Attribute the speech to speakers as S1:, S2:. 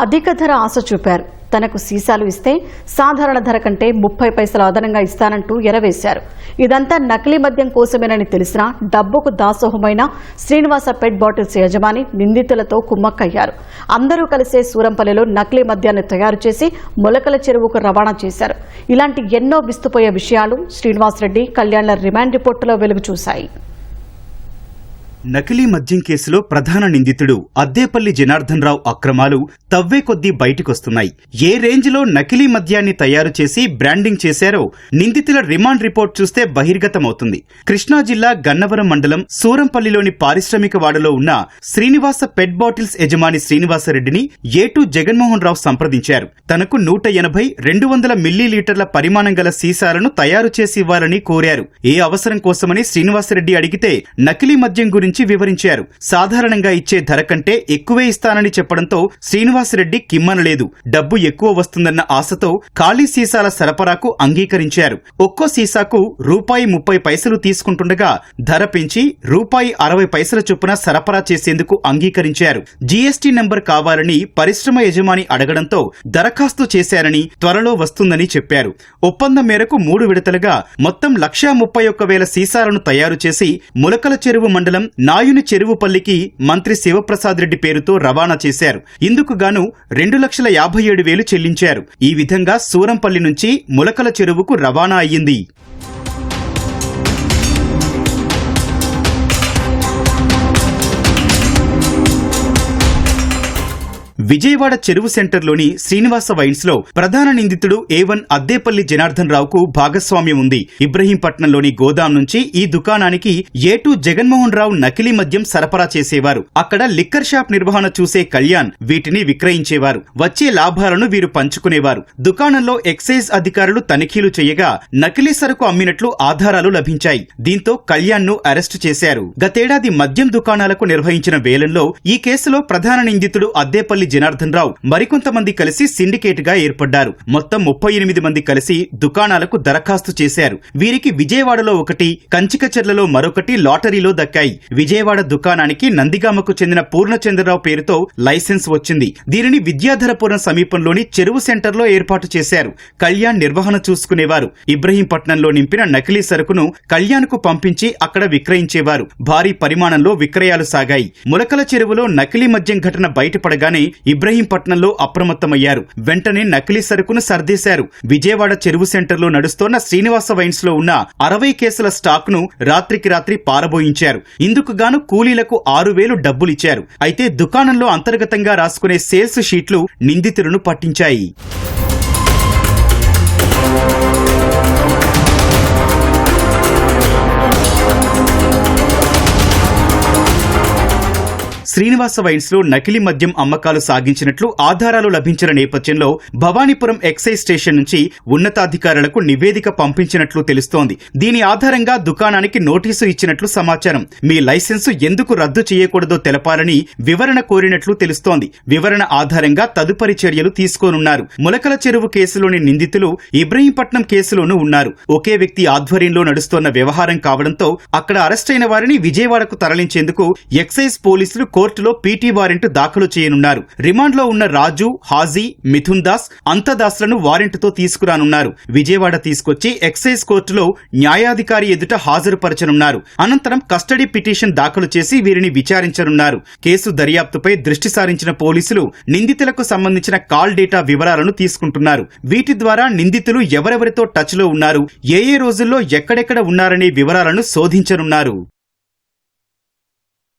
S1: అధిక ధర ఆశ చూపారు. తనకు సీసాలు ఇస్తే సాధారణ ధర కంటే ముప్పై పైసలు అదనంగా ఇస్తానంటూ ఎరవేశారు. ఇదంతా నకిలీ మద్యం కోసమేనని తెలిసినా డబ్బుకు దాసోహమైన శ్రీనివాస పెట్ బాటిల్స్ యజమాని నిందితులతో కుమ్మక్కయ్యారు. అందరూ కలిసే సూరంపల్లిలో నకిలీ మద్యాన్ని తయారు చేసి మొలకల చెరువుకు రవాణా చేశారు. ఇలాంటి ఎన్నో విస్తుపోయే విషయాలు శ్రీనివాసరెడ్డి కళ్యాణ్ల రిమాండ్ రిపోర్టులో వెలుగు చూశాయి.
S2: నకిలీ మద్యం కేసులో ప్రధాన నిందితుడు అద్దేపల్లి జనార్దన్ రావు అక్రమాలు తవ్వే కొద్దీ బయటికొస్తున్నాయి. ఏ రేంజ్లో నకిలీ మద్యాన్ని తయారు చేసి బ్రాండింగ్ చేశారో నిందితుల రిమాండ్ రిపోర్ట్ చూస్తే బహిర్గతమవుతుంది. కృష్ణా జిల్లా గన్నవరం మండలం సూరంపల్లిలోని పారిశ్రామిక వాడలో ఉన్న శ్రీనివాస పెట్ బాటిల్స్ యజమాని శ్రీనివాసరెడ్డిని ఏటూ జగన్మోహన్ రావు సంప్రదించారు. తనకు నూట ఎనభై రెండు వందల మిల్లీలీటర్ల పరిమాణం గల సీసాలను తయారు చేసి ఇవ్వాలని కోరారు. ఏ అవసరం కోసమని శ్రీనివాసరెడ్డి అడిగితే నకిలీ మద్యం గురించి వివరించారు. సాధారణంగా ఇచ్చే ధర కంటే ఎక్కువే ఇస్తానని చెప్పడంతో శ్రీనివాసరెడ్డి కిమ్మనలేదు. డబ్బు ఎక్కువ వస్తుందన్న ఆశతో ఖాళీ సీసాల సరఫరాకు అంగీకరించారు. ఒక్కో సీసాకు రూపాయి ముప్పై పైసలు తీసుకుంటుండగా ధర పెంచి రూపాయి అరవై పైసల చొప్పున సరఫరా చేసేందుకు అంగీకరించారు. జీఎస్టీ నెంబర్ కావాలని పరిశ్రమ యజమాని అడగడంతో దరఖాస్తు చేశారని త్వరలో వస్తుందని చెప్పారు. ఒప్పందం మేరకు మూడు విడతలుగా మొత్తం లక్షా ముప్పై ఒక్క వేల సీసాలను తయారు చేసి ములకల చెరువు మండలం నాయుని చెరువుపల్లికి మంత్రి శివప్రసాద్ రెడ్డి పేరుతో రవాణా చేశారు. ఇందుకు గాను రెండు లక్షల యాభై ఏడు వేలు చెల్లించారు. ఈ విధంగా సూరంపల్లి నుంచి ములకల చెరువుకు రవాణా అయ్యింది. విజయవాడ చెరువు సెంటర్లోని శ్రీనివాస వైన్స్లో ప్రధాన నిందితుడు ఏవన్ వన్ అద్దేపల్లి జనార్దన్ రావుకు భాగస్వామ్యం ఉంది. ఇబ్రహీంపట్నంలోని గోదాం నుంచి ఈ దుకాణానికి ఏ టూ జగన్మోహన్ రావు నకిలీ మద్యం సరఫరా చేసేవారు. అక్కడ లిక్కర్ షాప్ నిర్వహణ చూసే కళ్యాణ్ వీటిని విక్రయించేవారు. వచ్చే లాభాలను వీరు పంచుకునేవారు. దుకాణంలో ఎక్సైజ్ అధికారులు తనిఖీలు చేయగా నకిలీ సరుకు అమ్మినట్లు ఆధారాలు లభించాయి. దీంతో కళ్యాణ్ను అరెస్టు చేశారు. గతేడాది మద్యం దుకాణాలకు నిర్వహించిన వేలంలో ఈ కేసులో ప్రధాన నిందితుడు అద్దేపల్లి జనార్దన్ రావు మరికొంతమంది కలిసి సిండికేట్గా ఏర్పడ్డారు. మొత్తం ముప్పై ఎనిమిది మంది కలిసి దుకాణాలకు దరఖాస్తు చేశారు. వీరికి విజయవాడలో ఒకటి కంచికచెర్లలో మరొకటి లాటరీలో దక్కాయి. విజయవాడ దుకాణానికి నందిగామకు చెందిన పూర్ణచంద్రరావు పేరుతో లైసెన్స్ వచ్చింది. దీనిని విద్యాధరపురం సమీపంలోని చెరువు సెంటర్లో ఏర్పాటు చేశారు. కళ్యాణ్ నిర్వహణ చూసుకునేవారు. ఇబ్రహీంపట్నంలో నింపిన నకిలీ సరుకును కళ్యాణ్కు పంపించి అక్కడ విక్రయించేవారు. భారీ పరిమాణంలో విక్రయాలు సాగాయి. ములకల చెరువులో నకిలీ మద్యం ఘటన బయటపడగానే ఇబ్రహీంపట్నంలో అప్రమత్తమయ్యారు. వెంటనే నకిలీ సరుకును సర్దేశారు. విజయవాడ చెరువు సెంటర్లో నడుస్తోన్న శ్రీనివాస వైన్స్లో ఉన్న అరవై కేసుల స్టాక్ను రాత్రికి రాత్రి పారబోయించారు. ఇందుకు గాను కూలీలకు ఆరు వేలు డబ్బులిచ్చారు. అయితే దుకాణంలో అంతర్గతంగా రాసుకునే సేల్స్ షీట్లు నిందితులను పట్టించాయి. శ్రీనివాస వైన్స్లో నకిలీ మద్యం అమ్మకాలు సాగించినట్లు ఆధారాలు లభించిన నేపథ్యంలో భవానీపురం ఎక్సైజ్ స్టేషన్ నుంచి ఉన్నతాధికారులకు నివేదిక పంపించినట్లు తెలుస్తోంది. దీని ఆధారంగా దుకాణానికి నోటీసు ఇచ్చినట్లు సమాచారం. మీ లైసెన్సు ఎందుకు రద్దు చేయకూడదో తెలపాలని వివరణ కోరినట్లు తెలుస్తోంది. వివరణ ఆధారంగా తదుపరి చర్యలు తీసుకోనున్నారు. ములకల చెరువు కేసులోని నిందితులు ఇబ్రహీంపట్నం కేసులోనూ ఉన్నారు. ఒకే వ్యక్తి ఆధ్వర్యంలో నడుస్తోన్న వ్యవహారం కావడంతో అక్కడ అరెస్టైన వారిని విజయవాడకు తరలించేందుకు ఎక్సైజ్ పోలీసులు కోర్టులో పీటీ వారెంట్ దాఖలు చేయనున్నారు. రిమాండ్లో ఉన్న రాజు హాజీ మిథున్ దాస్ అంతదాస్లను వారెంట్తో తీసుకురానున్నారు. విజయవాడ తీసుకొచ్చి ఎక్సైజ్ కోర్టులో న్యాయాధికారి ఎదుట హాజరుపరచనున్నారు. అనంతరం కస్టడీ పిటిషన్ దాఖలు చేసి వీరిని విచారించనున్నారు. కేసు దర్యాప్తుపై దృష్టి సారించిన పోలీసులు నిందితులకు సంబంధించిన కాల్ డేటా వివరాలను తీసుకుంటున్నారు. వీటి ద్వారా నిందితులు ఎవరెవరితో టచ్లో ఉన్నారు ఏ ఏ రోజుల్లో ఎక్కడెక్కడ ఉన్నారనే వివరాలను శోధించనున్నారు.